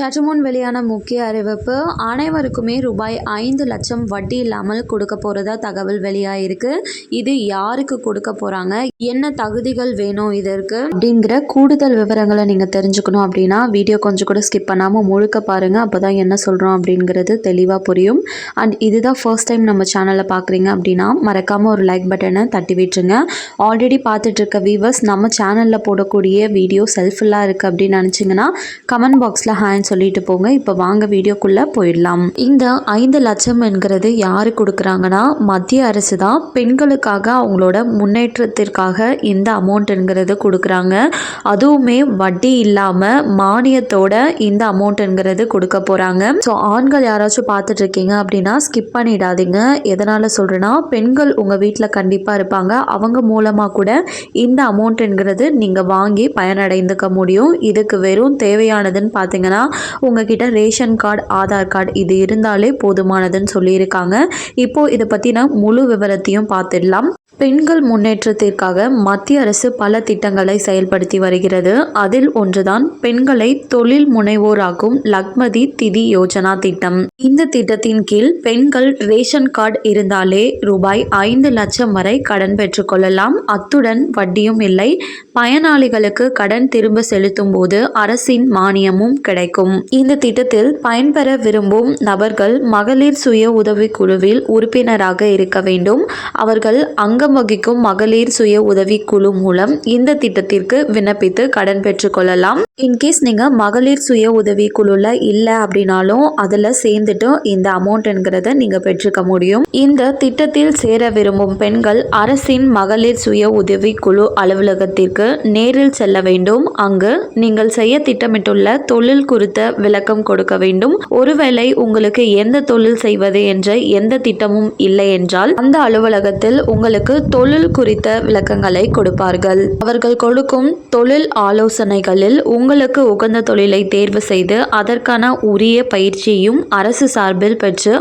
சற்று முன் வெளியான முக்கிய அறிவிப்பு அனைவருக்குமே ரூபாய் ஐந்து லட்சம் வட்டி இல்லாமல் கொடுக்க போகிறதா தகவல் வெளியாயிருக்கு. இது யாருக்கு கொடுக்க போகிறாங்க என்ன தகுதிகள் வேணும் இதற்கு? அப்படிங்கிற கூடுதல் விவரங்களை நீங்கள் தெரிஞ்சுக்கணும் அப்படின்னா வீடியோ கொஞ்சம் கூட ஸ்கிப் பண்ணாமல் முழுக்க பாருங்கள் அப்போ தான் என்ன சொல்கிறோம் அப்படிங்கிறது தெளிவாக புரியும். அண்ட் இதுதான் ஃபர்ஸ்ட் டைம் நம்ம சேனலை பார்க்குறீங்க அப்படின்னா மறக்காமல் ஒரு லைக் பட்டனை தட்டி விட்டுருங்க. ஆல்ரெடி பார்த்துட்டு இருக்க வீவர்ஸ் நம்ம சேனலில் போடக்கூடிய வீடியோ செல்ஃபுல்லாக இருக்குது அப்படின்னு நினச்சிங்கன்னா கமெண்ட் பாக்ஸில் ஹேண்ட்ஸ் சொல்லிட்டு போங்க. இப்போ வாங்க வீடியோக்குள்ளே போயிடலாம். இந்த ஐந்து லட்சம் என்கிறது யாரு கொடுக்குறாங்கன்னா மத்திய அரசு தான். பெண்களுக்காக அவங்களோட முன்னேற்றத்திற்காக இந்த அமௌண்ட்டுங்கிறது கொடுக்குறாங்க. அதுவுமே வட்டி இல்லாமல் மானியத்தோட இந்த அமௌண்ட்டுங்கிறது கொடுக்க போகிறாங்க ஸோ ஆண்கள் யாராச்சும் பார்த்துட்டு இருக்கீங்க அப்படின்னா ஸ்கிப் பண்ணிடாதீங்க. எதனால் சொல்கிறேன்னா பெண்கள் உங்கள் வீட்டில் கண்டிப்பாக இருப்பாங்க. அவங்க மூலமாக கூட இந்த அமௌண்ட்டுங்கிறது நீங்கள் வாங்கி பயனடைந்துக்க முடியும். இதுக்கு வெறும் தேவையானதுன்னு பார்த்தீங்கன்னா உங்ககிட்ட ரேஷன் கார்டு ஆதார் கார்டு இது இருந்தாலே போதுமானதுன்னு சொல்லியிருக்காங்க. இப்போது இதை பற்றின முழு விவரத்தையும் பார்த்துடலாம். பெண்கள் முன்னேற்றத்திற்காக மத்திய அரசு பல திட்டங்களை செயல்படுத்தி வருகிறது. அதில் ஒன்றுதான் பெண்களை தொழில் முனைவோராக்கும் லக்மதி திதி யோஜனா திட்டம். இந்த திட்டத்தின் கீழ் பெண்கள் ரேஷன் கார்டு இருந்தாலே ரூபாய் ஐந்து லட்சம் வரை கடன் பெற்றுக்கொள்ளலாம் அத்துடன் வட்டியும் இல்லை. பயனாளிகளுக்கு கடன் திரும்ப செலுத்தும் போது அரசின் மானியமும் கிடைக்கும். இந்த திட்டத்தில் பயன்பெற விரும்பும் நபர்கள் மகளிர் சுய உதவிக் குழுவில் உறுப்பினராக இருக்க வேண்டும். அவர்கள் அங்கம் வகிக்கும் மகளிர் சுய உதவி குழு மூலம் இந்த திட்டத்திற்கு விண்ணப்பித்து கடன் பெற்றுக்கொள்ளலாம் இன்கேஸ் நீங்கள் மகளிர் சுய உதவி குழுல இல்லை அப்படின்னாலும் அதில் சேர்ந்துட்டு இந்த அமௌண்ட்ங்கிறத நீங்கள் பெற்றுக்க முடியும். இந்த திட்டத்தில் சேர விரும்பும் பெண்கள் அரசின் மகளிர் சுய உதவி குழு அலுவலகத்திற்கு நேரில் செல்ல வேண்டும். அங்கு நீங்கள் செய்ய திட்டமிட்டுள்ள தொழில் குறித்த விளக்கம் கொடுக்க வேண்டும். ஒருவேளை உங்களுக்கு எந்த தொழில் செய்வது என்ற எந்த திட்டமும் இல்லை என்றால் அந்த அலுவலகத்தில் உங்களுக்கு தொழில் குறித்த விளக்கங்களை கொடுப்பார்கள். அவர்கள் கொடுக்கும் தொழில் ஆலோசனைகளில் உங்களுக்கு உகந்த தொழிலை தேர்வு செய்து அதற்கான உரிய பயிற்சியும் அரசு சார்பில் பெற்று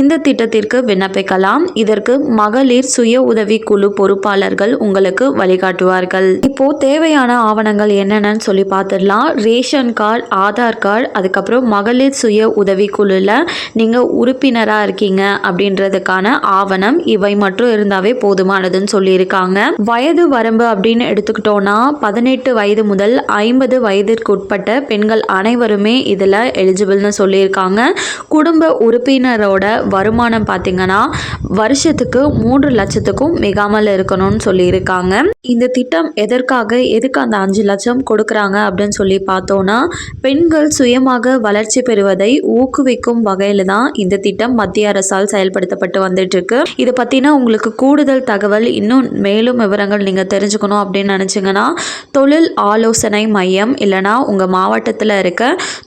இந்த திட்டத்திற்கு விண்ணப்பிக்கலாம். இதற்கு மகளிர் சுய உதவி குழு பொறுப்பாளர்கள் உங்களுக்கு வழிகாட்டுவார்கள். இப்போ தேவையான ஆவணங்கள் என்னென்னு சொல்லி பார்த்துடலாம். ரேஷன் கார்டு ஆதார் கார்டு அதுக்கப்புறம் மகளிர் சுய உதவி குழுல நீங்க உறுப்பினரா இருக்கீங்க அப்படின்றதுக்கான ஆவணம் இவை மட்டும் இருந்தாவே போதுமானதுன்னு சொல்லியிருக்காங்க. வயது வரம்பு அப்படின்னு எடுத்துக்கிட்டோம்னா பதினெட்டு வயது முதல் ஐம்பது வயதிற்கு உட்பட்ட பெண்கள் அனைவருமே இதில் எலிஜிபிள்னு சொல்லியிருக்காங்க. குடும்ப உறுப்பினரோட வருமானம் பார்த்தீங்கன்னா வருஷத்துக்கு மூன்று லட்சத்துக்கும் மிகாமல் இருக்கணும்னு சொல்லியிருக்காங்க. இந்த திட்டம் எதற்காக எதுக்கு அந்த அஞ்சு லட்சம் கொடுக்குறாங்க அப்படின்னு சொல்லி பார்த்தோன்னா பெண்கள் சுயமாக வளர்ச்சி பெறுவதை ஊக்குவிக்கும் வகையில் தான் இந்த திட்டம் மத்திய அரசால் செயல்படுத்தப்பட்டு வந்துட்டு இருக்கு. இதை பற்றின உங்களுக்கு கூடுதல் தகவல் இன்னும் மேலும் விவரங்கள் நீங்கள் தெரிஞ்சுக்கணும் அப்படின்னு நினச்சிங்கன்னா தொழில் ஆலோசனை மையம் இல்லைனா உங்கள் மாவட்டத்தில் இருக்க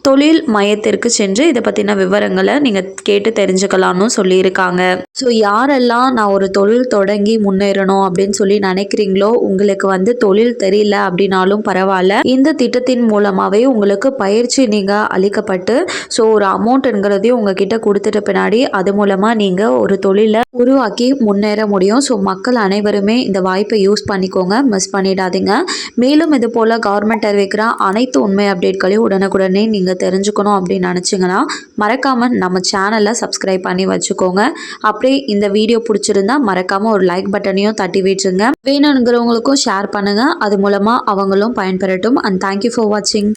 தொழில் மையத்திற்கு சென்று இதை பற்றின விவரங்களை நீங்கள் கேட்டு தெரிஞ்சுக்கலாம்னு சொல்லியிருக்காங்க. ஸோ யாரெல்லாம் நான் ஒரு தொழில் தொடங்கி முன்னேறணும் அப்படின்னு சொல்லி நினைக்கிறீங்களோ உங்களுக்கு வந்து தொழில் தெரியல அப்படின்னாலும் பரவாயில்ல. இந்த திட்டத்தின் மூலமாகவே உங்களுக்கு பயிற்சி நீங்கள் அளிக்கப்பட்டு ஸோ ஒரு அமௌண்ட்டுங்கிறதையும் உங்ககிட்ட கொடுத்துட்ட பின்னாடி அது மூலமாக நீங்கள் ஒரு தொழிலை உருவாக்கி முன்னேற முடியும். ஸோ மக்கள் அனைவருமே இந்த வாய்ப்பை யூஸ் பண்ணிக்கோங்க மிஸ் பண்ணிடாதீங்க. மேலும் இது போல் கவர்மெண்ட் அறிவிக்கிற அனைத்து உண்மை அப்டேட்களையும் உடனுக்குடனே நீங்கள் தெரிஞ்சுக்கணும் அப்படின்னு நினச்சிங்கன்னா மறக்காமல் நம்ம சேனலை சப்ஸ்கிரைப் பண்ணி வச்சுக்கோங்க. அப்படியே இந்த வீடியோ பிடிச்சிருந்தா மறக்காமல் ஒரு லைக் பட்டனையும் தட்டி விட்டுருங்க. வேணுங்கிறவங்களுக்கும் ஷேர் பண்ணுங்கள் அது மூலமாக அவங்களும் பயன்பெறட்டும். அண்ட் தேங்க்யூ ஃபார் வாட்சிங்